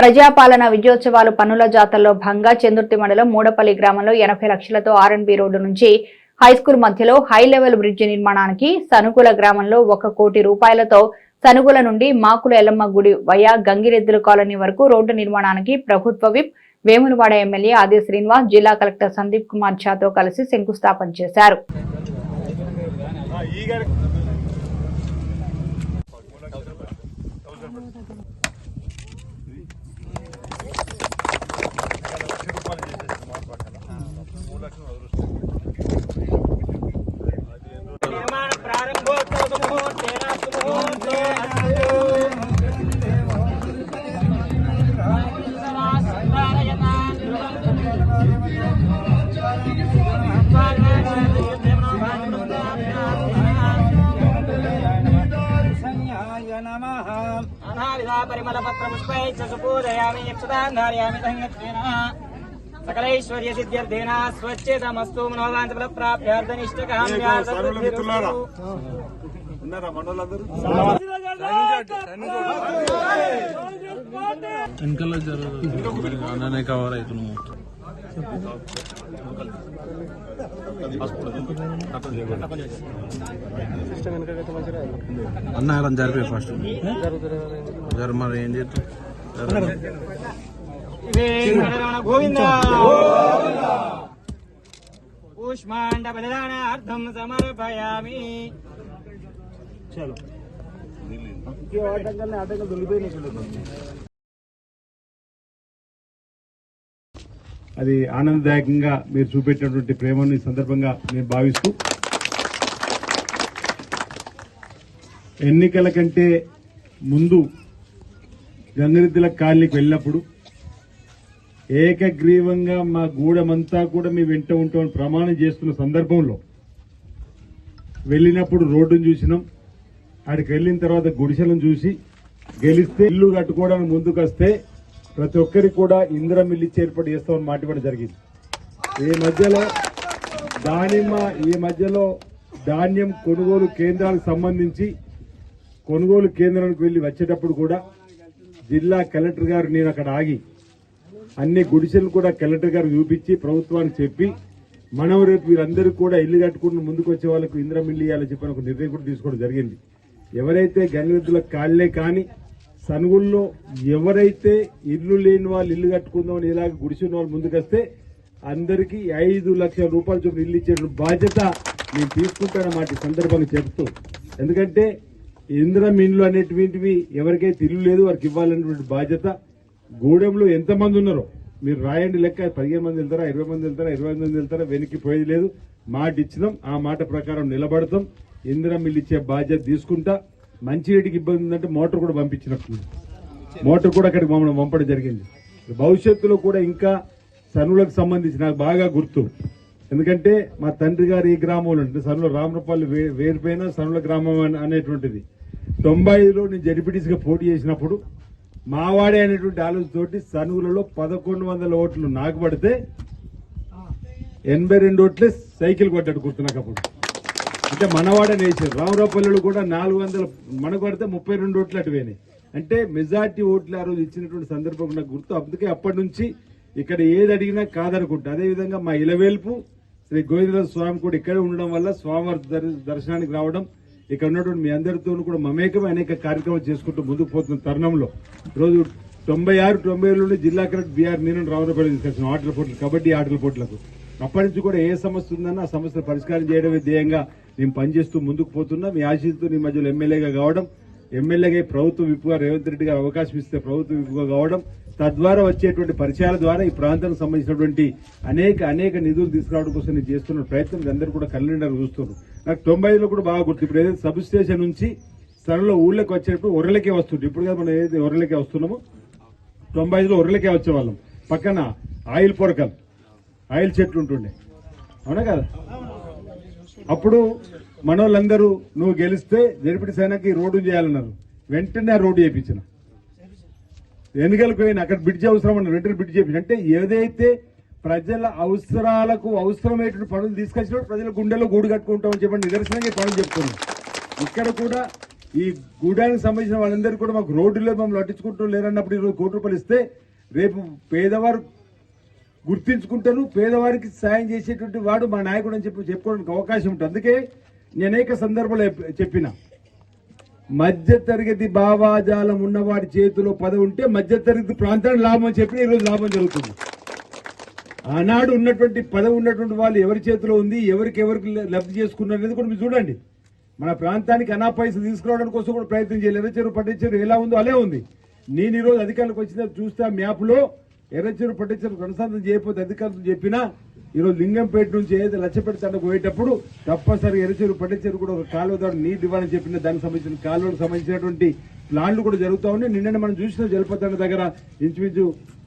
ప్రజాపాలన విజయోత్సవాలు పనుల జాతరలో భంగా చందుర్తి మండలం మూడపల్లి గ్రామంలో ఎనభై లక్షలతో ఆర్ఎన్బి రోడ్డు నుంచి హైస్కూల్ మధ్యలో హై లెవెల్ బ్రిడ్జి నిర్మాణానికి సనుకుల గ్రామంలో ఒక కోటి రూపాయలతో సనుగుల నుండి మాకుల ఎల్లమ్మ గుడి వయా గంగిరెద్దుల కాలనీ వరకు రోడ్డు నిర్మాణానికి ప్రభుత్వ విప్ వేములవాడ ఎమ్మెల్యే ఆది శ్రీనివాస్ జిల్లా కలెక్టర్ సందీప్ కుమార్ ఝాతో కలిసి శంకుస్థాపన చేశారు. పరిమళపత్ర పుష్పై సుపూజయామి యక్షతాన్ ధారయామి ధన్యత్వేన సకలైశ్వర్య సిద్ధ్యర్థేన స్వచ్ఛతమస్తు మనోవాంఛ సర్వుల మిత్రులారా. ప్రాప్త్యార్థనిష్టకామ్యార్థ ఉన్నారా మనోళ్ళందరూ వెనకాల జరగదు. అన్ననే కవర్ అవుతున్నాము అన్న అలా జరిపే ఫస్ట్. జర మరి ఏం చేస్తాం వెంకటరమణ గోవింద. కూష్మాండ బలిదానార్థం సమర్పయామి. అది ఆనందదాయకంగా మీరు చూపెట్టినటువంటి ప్రేమను ఈ సందర్భంగా నేను భావిస్తూ ఎన్నికల కంటే ముందు గంగరెద్దుల కాలనీకి వెళ్ళినప్పుడు ఏకగ్రీవంగా మా గూడమంతా కూడా మీ వెంట ఉంటామని ప్రమాణం చేస్తున్న సందర్భంలో వెళ్ళినప్పుడు రోడ్డును చూసినాం. ఆడికి వెళ్ళిన తర్వాత గుడిసెలను చూసి గెలిస్తే ఇల్లు కట్టుకోవడానికి ముందుకు వస్తే ప్రతి ఒక్కరికి కూడా ఇందిరా మిల్లు ఇచ్చి ఏర్పాటు చేస్తామని మాట ఇవ్వడం జరిగింది. ఈ మధ్యలో దానిమ్మ ఈ మధ్యలో ధాన్యం కొనుగోలు కేంద్రాలకు సంబంధించి కొనుగోలు కేంద్రానికి వెళ్ళి వచ్చేటప్పుడు కూడా జిల్లా కలెక్టర్ గారు నేను అక్కడ ఆగి అన్ని గుడిసెలు కూడా కలెక్టర్ గారు చూపించి ప్రభుత్వానికి చెప్పి మనం రేపు వీరందరూ కూడా ఇల్లు కట్టుకుని ముందుకు వచ్చే వాళ్ళకు ఇందిరా మిల్లు ఇవ్వాలని చెప్పి ఒక నిర్ణయం కూడా తీసుకోవడం జరిగింది. ఎవరైతే గంగరెద్దుల కాళ్ళే కానీ సనుగుల్లో ఎవరైతే ఇల్లు లేని వాళ్ళు ఇల్లు కట్టుకుందామని ఇలాగ గుడిసిన వాళ్ళు ముందుకొస్తే అందరికీ ఐదు లక్షల రూపాయలు చొప్పున ఇల్లు ఇచ్చే బాధ్యత నేను తీసుకుంటాను మాటి సందర్భంగా చెప్తూ. ఎందుకంటే ఇంద్రం మిన్లు అనేటువంటివి ఎవరికైతే ఇల్లు లేదు వారికి ఇవ్వాలనేటువంటి బాధ్యత గూడెంలో ఎంతమంది ఉన్నారో మీరు రాయండి లెక్క పదిహేను మంది వెళ్తారా ఇరవై మంది వెళ్తారా ఇరవై మంది వెళ్తారా వెనక్కి పోయేది లేదు. మాట ఇచ్చినాం ఆ మాట ప్రకారం నిలబడతాం. ఇంద్రం ఇల్లు ఇచ్చే బాధ్యత తీసుకుంటా. మంచినీటికి ఇబ్బంది ఉందంటే మోటార్ కూడా పంపించినట్టుంది మోటార్ కూడా అక్కడికి మమ్మల్ని పంపడం జరిగింది. భవిష్యత్తులో కూడా ఇంకా సనులకు సంబంధించి నాకు బాగా గుర్తు. ఎందుకంటే మా తండ్రి గారు ఈ గ్రామంలో ఉంటుంది సనుల రామరపల్లి వే- వేరుపైన సనుల గ్రామం అనేటువంటిది. తొంభై ఐదులో నేను జడిపిటీస్గా పోటీ చేసినప్పుడు మావాడే అనేటువంటి ఆలోచనతోటి సనుగులలో పదకొండు వందల ఓట్లు నాకు పడితే ఎనభై రెండు ఓట్లే సైకిల్ కొట్టాడు గుర్తు నాకు అప్పుడు అంటే మనవాడని వేసారు రామరాపల్లిలో కూడా నాలుగు వందల మనకు పడితే ముప్పై రెండు ఓట్లు అటు పోయినాయి అంటే మెజార్టీ ఓట్లు ఆ రోజు ఇచ్చినటువంటి సందర్భం నాకు గుర్తు. అందుకే అప్పటి నుంచి ఇక్కడ ఏది అడిగినా కాదనుకుంటా. అదేవిధంగా మా ఇలవేల్పు శ్రీ గోవిందరాజ స్వామి కూడా ఇక్కడే ఉండడం వల్ల స్వామివారి దర్శనానికి రావడం ఇక్కడ ఉన్నటువంటి మీ అందరితో కూడా మమేకమే అనేక కార్యక్రమాలు చేసుకుంటూ ముందుకు పోతున్న తరుణంలో రోజు తొంభై ఆరు తొంభై ఏడులోనే జిల్లా కలెక్టర్ బీఆర్ నేను రావడం తీసుకొచ్చిన ఆటల పోటీలు కబడ్డీ ఆటల పోటీలకు. అప్పటి నుంచి కూడా ఏ సమస్య ఉందన్నా ఆ సమస్యను పరిష్కారం చేయడమే ధ్యేయంగా నేను పనిచేస్తూ ముందుకు పోతున్నా. మీ ఆశీస్సుతో నీ మధ్యలో ఎమ్మెల్యేగా కావడం ఎమ్మెల్యేగా ప్రభుత్వ విప్పుగా రేవంత్ రెడ్డి గారు అవకాశం ఇస్తే ప్రభుత్వ విప్పుగా కావడం తద్వారా వచ్చేటువంటి పరిచయాల ద్వారా ఈ ప్రాంతానికి సంబంధించినటువంటి అనేక అనేక నిధులు తీసుకురావడం కోసం నేను చేస్తున్న ప్రయత్నం అందరూ కూడా కళ్ళనిండారు చూస్తున్నారు. నాకు తొంభై ఐదులో కూడా బాగా గుర్తు. ఇప్పుడు ఏదైతే సబ్ స్టేషన్ నుంచి స్థలంలో ఊళ్ళకి వచ్చేటప్పుడు ఒర్రలకే వస్తుంది ఇప్పుడు కదా మనం ఏదైతే ఒర్రలకే వస్తున్నామో తొంభై ఐదులో ఒర్రలకే వచ్చేవాళ్ళం. పక్కన ఆయిల్ పొరకలు. ఆయిల్ చెట్లు ఉంటుండే. అవునా కదా? అప్పుడు మనోళ్ళందరూ నువ్వు గెలిస్తే జడిపిడి సేనకి రోడ్డు చేయాలన్నారు. వెంటనే ఆ రోడ్డు చేయించిన ఎన్నికలకు పోయిన అక్కడ బ్రిడ్జ్ అవసరం అన్నారు. వెంటనే బ్రిడ్జ్ చేయించిన అంటే ఏదైతే ప్రజల అవసరాలకు అవసరమైనటువంటి పనులు తీసుకొచ్చినప్పుడు ప్రజల గుండెలో గూడు కట్టుకుంటామని చెప్పండి నిదర్శనంగా పనులు చెప్తున్నాం ఇక్కడ కూడా ఈ గూడానికి సంబంధించిన వాళ్ళందరూ కూడా మాకు రోడ్డులో మమ్మల్ని పట్టించుకుంటూ లేరన్నప్పుడు ఈరోజు కోటి రూపాయలు ఇస్తే రేపు పేదవారు గుర్తించుకుంటారు పేదవారికి సాయం చేసేటువంటి వాడు మా నాయకుడు అని చెప్పి చెప్పుకోవడానికి అవకాశం ఉంటుంది. అందుకే నేను అనేక సందర్భాలు చెప్పిన. మధ్యతరగతి భావాజాలం ఉన్నవాడి చేతిలో పదవి ఉంటే మధ్యతరగతి ప్రాంతానికి లాభం అని చెప్పి ఈరోజు లాభం జరుగుతుంది. ఆనాడు ఉన్నటువంటి పదవి ఉన్నటువంటి వాళ్ళు ఎవరి చేతిలో ఉంది ఎవరికి ఎవరికి లబ్ధి చేసుకున్నారు అనేది కూడా మీరు చూడండి. మన ప్రాంతానికి అనా పైసలు కోసం కూడా ప్రయత్నం చేయలేదు. చెరువు పట్టించారు ఎలా ఉందో అలే ఉంది. నేను ఈరోజు అధికారులకు వచ్చిన చూస్తే మ్యాప్లో ఎర్రచెరు లో ఎర్రచెరువు కొనసాగం చేయకపోతే అధికారులు చెప్పినా ఈరోజు లింగంపేట నుంచి ఏదైతే లచ్చపేట తండకు పోయేటప్పుడు తప్పనిసరి ఎర్రచెరు పట్టించారు కూడా ఒక కాలువ ద్వారా నీరు ఇవ్వాలని చెప్పిన దానికి సంబంధించిన కాలువలకు సంబంధించినటువంటి ప్లాన్లు కూడా జరుగుతూ ఉన్నాయి. నిన్ననే మనం చూసిన జలపతండ దగ్గర ఇంచుమించు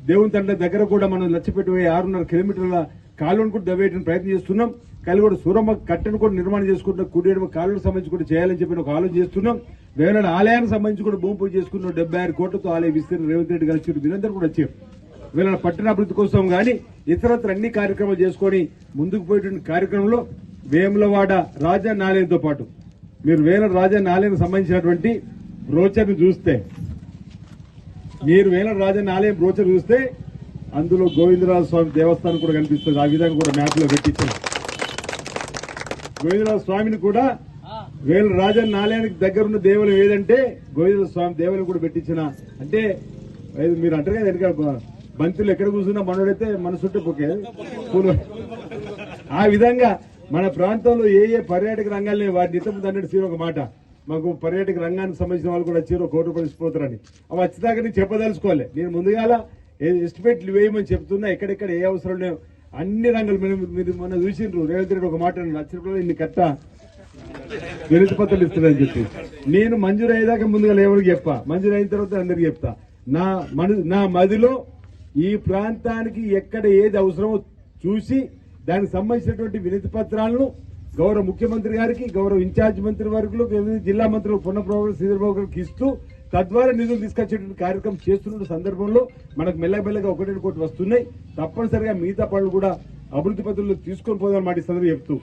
దేవుని తండ్రి దగ్గర కూడా మనం లచ్చపెట్టి పోయి ఆరున్నర కిలోమీటర్ల కాలువను కూడా దవ్వేయడానికి ప్రయత్నం చేస్తున్నాం. కలిగి కూడా సూరమ్మ కట్టెను కూడా నిర్మాణం చేసుకుంటున్న కుడియడం కాలువకు సంబంధించి కూడా చేయాలని చెప్పి ఒక ఆలోచన చేస్తున్నాం. వేరే ఆలయానికి సంబంధించి కూడా భూమి పూజ చేసుకున్న డెబ్బై ఆరు కోట్లతో ఆలయ విస్తీర్ణ రేవంత్ రెడ్డి కలిసి వీరందరూ కూడా వచ్చారు. వీళ్ళ పట్టణాభివృద్ధి కోసం గాని ఇతరత్ర అన్ని కార్యక్రమాలు చేసుకొని ముందుకు పోయేటువంటి కార్యక్రమంలో వేములవాడ రాజా నాలయంతో పాటు మీరు వేల రాజా నాలయం సంబంధించినటువంటి బ్రోచర్ని చూస్తే మీరు వేల రాజా ఆలయం బ్రోచర్ చూస్తే అందులో గోవిందరాజ స్వామి దేవస్థానం కూడా కనిపిస్తుంది. ఆ విధంగా కూడా మ్యాప్లో పెట్టించారు. గోవిందరాజ స్వామిని కూడా వేల రాజన్న ఆలయానికి దగ్గరున్న దేవాలయం ఏదంటే గోవిందరాజ స్వామి దేవాలయం కూడా పెట్టించిన. అంటే మీరు అంటారు కదా బంతులు ఎక్కడ కూర్చున్నా మనోడైతే మన చుట్టూ పోకే. పూలు ఆ విధంగా మన ప్రాంతంలో ఏ ఏ పర్యాటక రంగాల్లో వాటిని ఇంతకుముందు అన్నట్టు ఒక మాట. మాకు పర్యాటక రంగానికి సంబంధించిన వాళ్ళు కూడా వచ్చారు కోటి రూపాయలు ఇచ్చిపోతారని అవి వచ్చేదాకా నేను చెప్పదలుచుకోవాలి. నేను ముందుగాల ఎస్టిమేట్లు వేయమని చెప్తున్నా ఎక్కడెక్కడ ఏ అవసరం లేవు. అన్ని రంగాలు మీరు మీరు మొన్న చూసిండ్రు. రేవంత్ రెడ్డి ఒక మాట అన్నాడు, నచ్చినప్పుడు ఇన్ని కట్ట వినతి పత్రాలు ఇస్తున్నారని చెప్పి. నేను మంజూరు అయ్యేదాకా ముందుగా ఎవరికి చెప్పా. మంజూరు అయిన తర్వాత అందరికి చెప్తా. నా మన నా మదిలో ఈ ప్రాంతానికి ఎక్కడ ఏది అవసరమో చూసి దానికి సంబంధించినటువంటి వినతి పత్రాలను గౌరవ ముఖ్యమంత్రి గారికి గౌరవ ఇన్ఛార్జ్ మంత్రి వర్గులు జిల్లా మంత్రులు పున్నప్రభు శ్రీధర్బాబు గారికి ఇస్తూ తద్వారా నిధులు తీసుకొచ్చేటువంటి కార్యక్రమం చేస్తున్న సందర్భంలో మనకు మెల్లమెల్లగా ఒకటి కోటి వస్తున్నాయి. తప్పనిసరిగా మిగతా పనులు కూడా అభివృద్ధి పద్ధతుల్లో తీసుకొని పోదామని మాట సందర్భం చెప్తూ